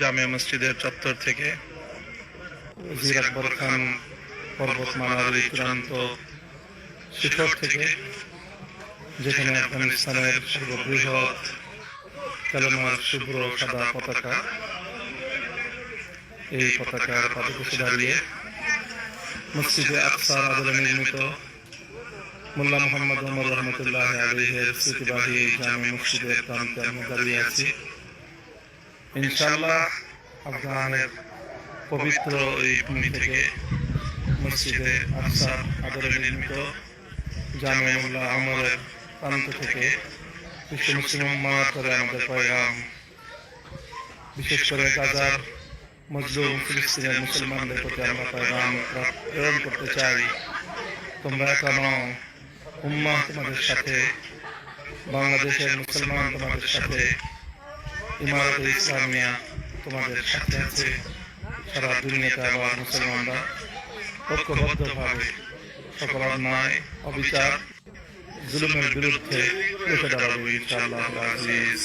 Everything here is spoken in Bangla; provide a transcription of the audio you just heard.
জামিয়া মসজিদের চত্বর থেকে খান পর্বতমালার এই চূড়ান্ত শিখর থেকে যেখানে আফগানিস্তানের সর্ববৃহৎ কালেমার শুভ্র সাদা পতাকা। এই পতাকার পাদদেশে দাঁড়িয়ে মসজিদে আদলে নির্মিত মোল্লা মোহাম্মদ ওমর রহমতুল্লাহ আলীহের স্মৃতিবাহী জামে মসজিদের প্রান্তে আমরা দাঁড়িয়ে আছি। ইনশাআল্লাহ আফগানের পবিত্র এই ভূমি থেকে মসজিদে আকসার আদরে নির্মিত জামে মোল্লা আমরের প্রান্ত থেকে বিশ্ব মুসলিম উম্মার করে আমাদের পয়গাম। বিশেষ করে গাজার মজলুম ফিলিস্তিনের মুসলমানদের প্রতি আমরা পয়গাম প্রেরণ করতে চাই। তোমরা কেন উম্মা তোমাদের সাথে বাংলাদেশের মুসলমান তোমাদের সাথে ইমারত ইসলামিয়া তোমাদের সাথে আছে। সারা দুনিয়াতে আবার মুসলমানরা ঐক্যবদ্ধভাবে সকল অন্যায়, অবিচার, জুলুমের বিরুদ্ধে উঠে দাঁড়াবে ইনশাআল্লাহ আজিজ